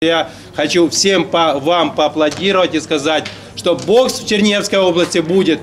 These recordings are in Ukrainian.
Я хочу всем по, вам поаплодировать и сказать, что бокс в Черниговской области будет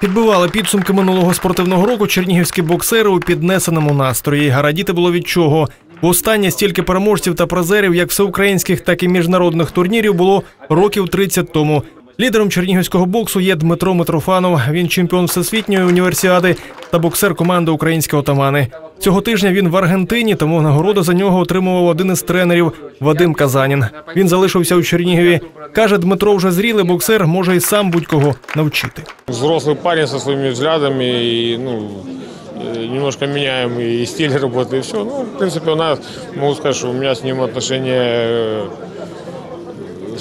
Підбивали підсумки минулого спортивного року чернігівські боксери у піднесеному настрої. Радіти було від чого. Востаннє стільки переможців та призерів, як всеукраїнських, так і міжнародних турнірів, було років 30 тому. Лідером чернігівського боксу є Дмитро Митрофанов. Він чемпіон всесвітньої універсіади та боксер команди Українські отамани. Цього тижня він в Аргентині, тому нагороду за нього отримував один із тренерів Вадим Казанін. Він залишився у Чернігові. каже, Дмитро вже зрілий боксер, може і сам будь-кого навчити. Взрослый парень со своими взглядами, и, ну, э, немножко меняем и стиль работы, и все. Ну, в принципе, у нас, могу сказать, что у меня с ним отношения э,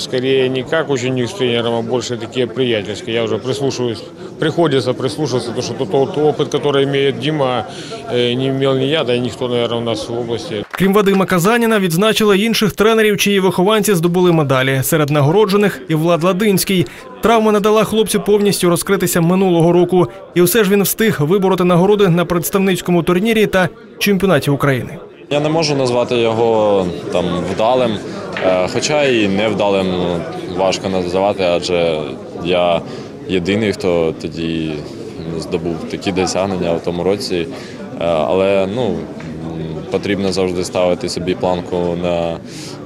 скорее не как ученик с тренером, а больше такие приятельские. Я уже прислушиваюсь, приходится прислушиваться, потому что тот, тот опыт, который имеет Дима, э, не имел ни я, да и никто, наверное, у нас в области. Крім Вадима Казаніна, відзначили інших тренерів, чиї вихованці здобули медалі. Серед нагороджених і Влад Ладинський. Травма не дала хлопцю повністю розкритися минулого року, і все ж він встиг вибороти нагороди на представницькому турнірі та чемпіонаті України. Я не можу назвати його там вдалим, е, хоча і невдалим важко називати, адже я єдиний, хто тоді здобув такі досягнення в тому році. Е, Але ну, потрібно завжди ставити собі планку на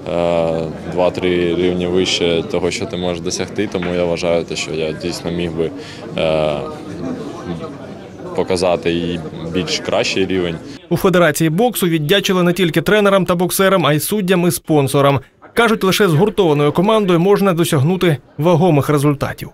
е, 2-3 рівні вище того, що ти можеш досягти. Тому я вважаю, що я дійсно міг би е, показати і більш кращий рівень. У федерації боксу віддячили не тільки тренерам та боксерам, а й суддям і спонсорам. Кажуть, лише згуртованою командою можна досягнути вагомих результатів.